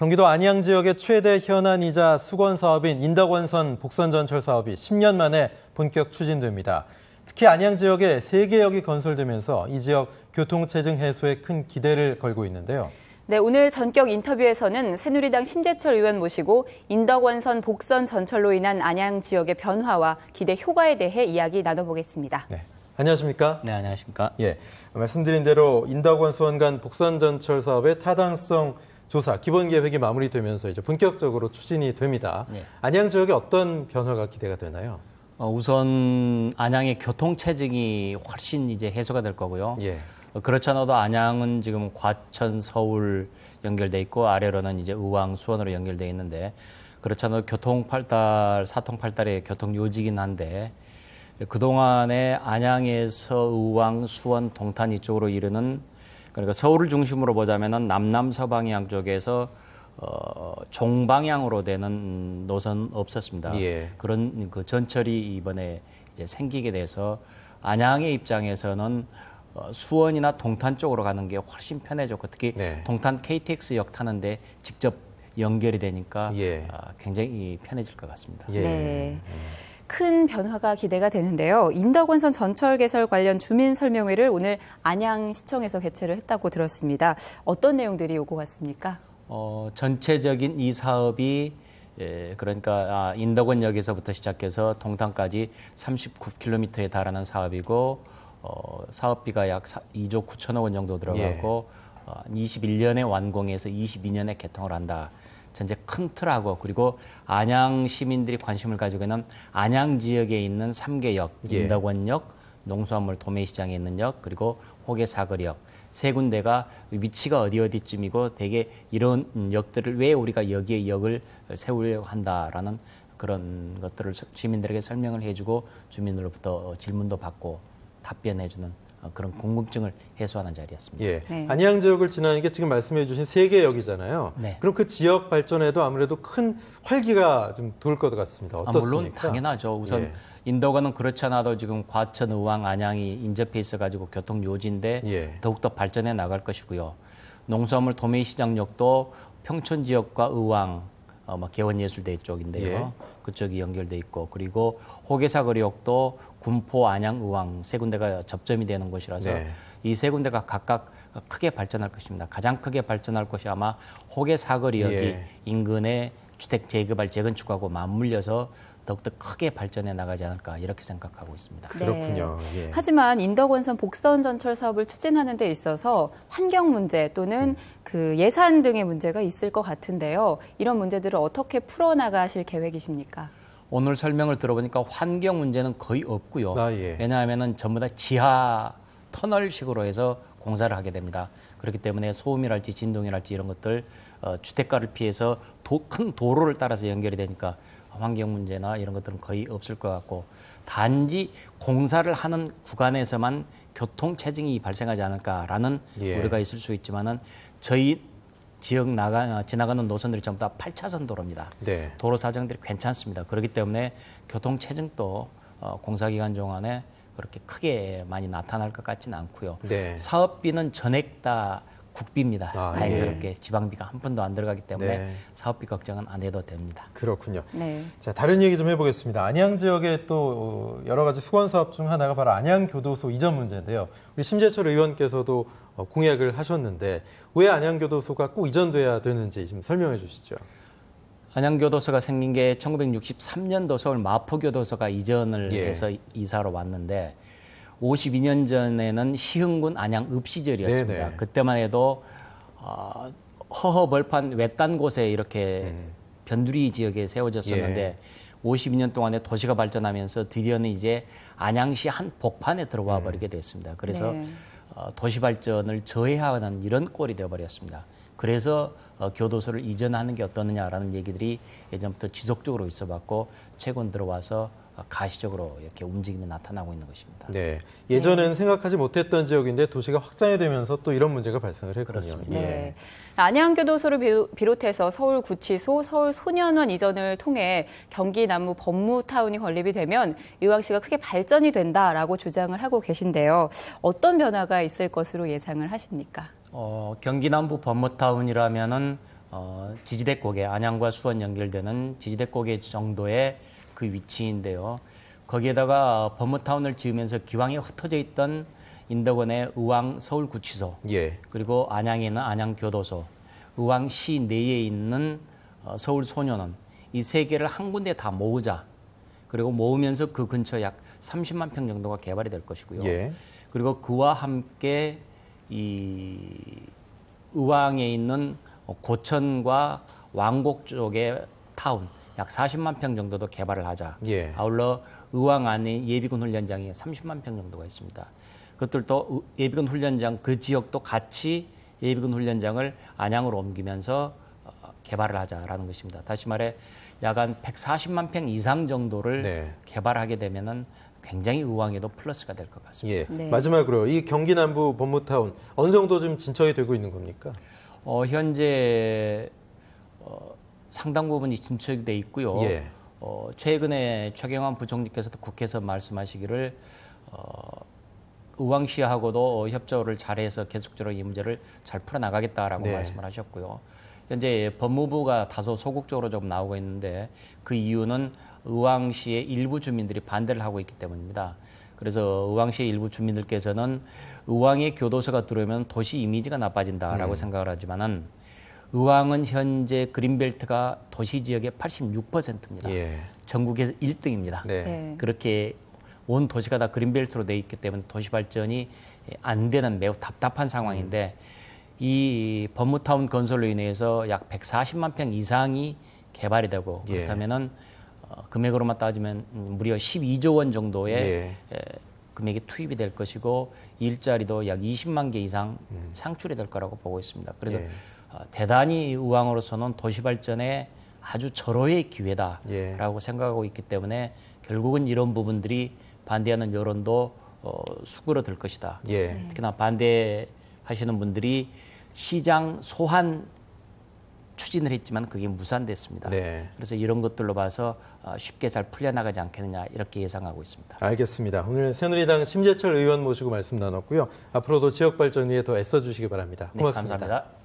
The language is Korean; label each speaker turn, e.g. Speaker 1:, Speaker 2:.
Speaker 1: 경기도 안양 지역의 최대 현안이자 수건 사업인 인덕원선 복선전철 사업이 10년 만에 본격 추진됩니다. 특히 안양 지역에 세 개역이 건설되면서 이 지역 교통체증 해소에 큰 기대를 걸고 있는데요.
Speaker 2: 네, 오늘 전격 인터뷰에서는 새누리당 심재철 의원 모시고 인덕원선 복선 전철로 인한 안양 지역의 변화와 기대 효과에 대해 이야기 나눠보겠습니다.
Speaker 1: 네, 안녕하십니까?
Speaker 3: 네, 안녕하십니까.
Speaker 1: 예, 말씀드린 대로 인덕원 수원 간 복선 전철 사업의 타당성 조사 기본 계획이 마무리되면서 이제 본격적으로 추진이 됩니다.
Speaker 3: 네.
Speaker 1: 안양 지역에 어떤 변화가 기대가 되나요?
Speaker 3: 어, 우선 안양의 교통 체증이 훨씬 이제 해소가 될 거고요.
Speaker 1: 예.
Speaker 3: 어, 그렇지 않아도 안양은 지금 과천, 서울 연결돼 있고 아래로는 이제 의왕, 수원으로 연결돼 있는데 그렇지 않아도 교통 팔달, 사통 팔달의 교통 요지긴 한데 그 동안에 안양에서 의왕, 수원, 동탄 이쪽으로 이르는 그러니까 서울을 중심으로 보자면은 남남 서방향 쪽에서 어, 종방향으로 되는 노선 없었습니다.
Speaker 1: 예.
Speaker 3: 그런 그 전철이 이번에 이제 생기게 돼서 안양의 입장에서는 어, 수원이나 동탄 쪽으로 가는 게 훨씬 편해졌고 특히
Speaker 1: 네.
Speaker 3: 동탄 KTX역 타는데 직접 연결이 되니까
Speaker 1: 예.
Speaker 3: 아, 굉장히 편해질 것 같습니다.
Speaker 1: 예.
Speaker 2: 네. 큰 변화가 기대가 되는데요. 인덕원선 전철 개설 관련 주민 설명회를 오늘 안양시청에서 개최를 했다고 들었습니다. 어떤 내용들이 오고 갔습니까?
Speaker 3: 어, 전체적인 이 사업이 예, 그러니까 아, 인덕원역에서부터 시작해서 동탄까지 39km에 달하는 사업이고 어, 사업비가 약 2조 9천억 원 정도 들어가고 어, 21년에 완공해서 22년에 개통을 한다. 전체 큰 틀하고 그리고 안양 시민들이 관심을 가지고 있는 안양 지역에 있는 3개 역
Speaker 1: 예.
Speaker 3: 인덕원역, 농수산물 도매시장에 있는 역 그리고 호계 사거리역 세 군데가 위치가 어디 어디쯤이고 대개 이런 역들을 왜 우리가 여기에 역을 세우려고 한다라는 그런 것들을 서- 시민들에게 설명을 해주고 주민들로부터 질문도 받고 답변해주는 어, 그런 궁금증을 해소하는 자리였습니다.
Speaker 1: 예.
Speaker 2: 네.
Speaker 1: 안양 지역을 지나는 게 지금 말씀해 주신 세 개 역이잖아요.
Speaker 3: 네.
Speaker 1: 그럼 그 지역 발전에도 아무래도 큰 활기가 좀 돌 것 같습니다.
Speaker 3: 아,
Speaker 1: 어떻습니까?
Speaker 3: 물론 당연하죠. 우선
Speaker 1: 예.
Speaker 3: 인도가는 그렇지 않아도 지금 과천, 의왕, 안양이 인접해 있어가지고 교통 요지인데
Speaker 1: 예.
Speaker 3: 더욱더 발전해 나갈 것이고요. 농수산물 도매시장역도 평촌 지역과 의왕, 어, 뭐 개원예술대 쪽인데요.
Speaker 1: 예.
Speaker 3: 그쪽이 연결돼 있고 그리고 호계사거리역도 군포, 안양, 의왕 세 군데가 접점이 되는 곳이라서
Speaker 1: 네.
Speaker 3: 이세 군데가 각각 크게 발전할 것입니다. 가장 크게 발전할 것이 아마 호계사거리역이
Speaker 1: 예.
Speaker 3: 인근에 주택 재개발 재건축하고 맞물려서 더욱더 크게 발전해 나가지 않을까 이렇게 생각하고 있습니다.
Speaker 2: 네.
Speaker 1: 그렇군요. 예.
Speaker 2: 하지만 인덕원선 복선 전철 사업을 추진하는 데 있어서 환경 문제 또는 그 예산 등의 문제가 있을 것 같은데요. 이런 문제들을 어떻게 풀어나가실 계획이십니까?
Speaker 3: 오늘 설명을 들어보니까 환경 문제는 거의 없고요.
Speaker 1: 아, 예.
Speaker 3: 왜냐하면 전부 다 지하 터널식으로 해서 공사를 하게 됩니다. 그렇기 때문에 소음이랄지 진동이랄지 이런 것들 어, 주택가를 피해서 도, 큰 도로를 따라서 연결이 되니까 환경 문제나 이런 것들은 거의 없을 것 같고 단지 공사를 하는 구간에서만 교통 체증이 발생하지 않을까라는
Speaker 1: 예.
Speaker 3: 우려가 있을 수 있지만은 저희 지역 나가 지나가는 노선들이 전부 다 8차선 도로입니다.
Speaker 1: 네.
Speaker 3: 도로 사정들이 괜찮습니다. 그렇기 때문에 교통 체증도 어, 공사 기간 동안에 그렇게 크게 많이 나타날 것 같지는 않고요.
Speaker 1: 네.
Speaker 3: 사업비는 전액 다 국비입니다.
Speaker 1: 아,
Speaker 3: 다행스럽게 지방비가 한 푼도 안 들어가기 때문에
Speaker 1: 네.
Speaker 3: 사업비 걱정은 안 해도 됩니다.
Speaker 1: 그렇군요.
Speaker 2: 네.
Speaker 1: 자, 다른 얘기 좀 해보겠습니다. 안양 지역에 또 어, 여러 가지 수건 사업 중 하나가 바로 안양 교도소 이전 문제인데요. 우리 심재철 의원께서도 어, 공약을 하셨는데 왜 안양 교도소가 꼭 이전돼야 되는지 좀 설명해 주시죠.
Speaker 3: 안양교도소가 생긴 게 1963년도 서울 마포교도소가 이전을
Speaker 1: 예.
Speaker 3: 해서 이사로 왔는데 52년 전에는 시흥군 안양 읍 시절이었습니다.
Speaker 1: 네네.
Speaker 3: 그때만 해도 어, 허허벌판 외딴 곳에 이렇게
Speaker 1: 음.
Speaker 3: 변두리 지역에 세워졌었는데
Speaker 1: 예.
Speaker 3: 52년 동안에 도시가 발전하면서 드디어는 이제 안양시 한 복판에 들어와
Speaker 1: 음.
Speaker 3: 버리게 됐습니다. 그래서
Speaker 2: 네.
Speaker 3: 어, 도시 발전을 저해하는 이런 꼴이 되어버렸습니다. 그래서 어, 교도소를 이전하는 게 어떠느냐라는 얘기들이 예전부터 지속적으로 있어봤고 최근 들어와서 어, 가시적으로 이렇게 움직임이 나타나고 있는 것입니다.
Speaker 1: 네. 예전엔 생각하지 못했던 지역인데 도시가 확장이 되면서 또 이런 문제가 발생을 했군요.
Speaker 3: 그렇습니다.
Speaker 1: 예.
Speaker 2: 네. 안양교도소를 비롯해서 서울구치소, 서울소년원 이전을 통해 경기 남부 법무타운이 건립이 되면 의왕시가 크게 발전이 된다라고 주장을 하고 계신데요. 어떤 변화가 있을 것으로 예상을 하십니까?
Speaker 3: 어, 경기 남부 법무타운이라면은 어, 지지대곡에 안양과 수원 연결되는 지지대곡의 정도의 그 위치인데요. 거기에다가 버무타운을 지으면서 기왕에 흩어져 있던 인덕원의 의왕 서울구치소
Speaker 1: 예.
Speaker 3: 그리고 안양에 있는 안양교도소, 의왕시 내에 있는 어, 서울소년원 이 세 개를 한 군데 다 모으자. 그리고 모으면서 그 근처 약 30만 평 정도가 개발이 될 것이고요.
Speaker 1: 예.
Speaker 3: 그리고 그와 함께 이 의왕에 있는 고천과 왕곡 쪽의 타운 약 40만 평 정도도 개발을 하자.
Speaker 1: 예.
Speaker 3: 아울러 의왕 안에 예비군 훈련장이 30만 평 정도가 있습니다. 그것들도 의- 예비군 훈련장 그 지역도 같이 예비군 훈련장을 안양으로 옮기면서 어, 개발을 하자라는 것입니다. 다시 말해 약간 140만 평 이상 정도를
Speaker 1: 네.
Speaker 3: 개발하게 되면은 굉장히 의왕에도 플러스가 될 것 같습니다.
Speaker 1: 예.
Speaker 2: 네.
Speaker 1: 마지막으로 이 경기 남부 법무타운 어느 정도 좀 진척이 되고 있는 겁니까?
Speaker 3: 어, 현재 어, 상당 부분이 진척이 돼 있고요.
Speaker 1: 예.
Speaker 3: 어, 최근에 최경환 부총리께서도 국회에서 말씀하시기를 어, 의왕시하고도 협조를 잘해서 계속적으로 이 문제를 잘 풀어나가겠다라고
Speaker 1: 네.
Speaker 3: 말씀을 하셨고요. 현재 법무부가 다소 소극적으로 좀 나오고 있는데 그 이유는 의왕시의 일부 주민들이 반대를 하고 있기 때문입니다. 그래서 의왕시의 일부 주민들께서는 의왕의 교도소가 들어오면 도시 이미지가 나빠진다라고 생각을 하지만은 의왕은 현재 그린벨트가 도시 지역의 86%입니다.
Speaker 1: 예.
Speaker 3: 전국에서 1등입니다.
Speaker 1: 네.
Speaker 2: 네.
Speaker 3: 그렇게 온 도시가 다 그린벨트로 돼 있기 때문에 도시 발전이 안 되는 매우 답답한 상황인데 이 법무타운 건설로 인해서 약 140만 평 이상이 개발이 되고
Speaker 1: 예.
Speaker 3: 그렇다면은 어, 금액으로만 따지면 음, 무려 12조 원 정도의
Speaker 1: 예.
Speaker 3: 에, 금액이 투입이 될 것이고 일자리도 약 20만 개 이상 창출이 될 거라고 보고 있습니다. 그래서
Speaker 1: 음. 예.
Speaker 3: 어, 대단히 의왕으로서는 도시 발전에 아주 절호의 기회다라고
Speaker 1: 예.
Speaker 3: 생각하고 있기 때문에 결국은 이런 부분들이 반대하는 여론도 어, 수그러들 것이다.
Speaker 1: 예.
Speaker 3: 특히나 반대하시는 분들이 시장 소환 추진을 했지만 그게 무산됐습니다.
Speaker 1: 네.
Speaker 3: 그래서 이런 것들로 봐서 어, 쉽게 잘 풀려나가지 않겠느냐 이렇게 예상하고 있습니다.
Speaker 1: 알겠습니다. 오늘 새누리당 심재철 의원 모시고 말씀 나눴고요. 앞으로도 지역 발전 위해 더 애써 주시기 바랍니다.
Speaker 3: 네,
Speaker 1: 고맙습니다.
Speaker 3: 감사합니다.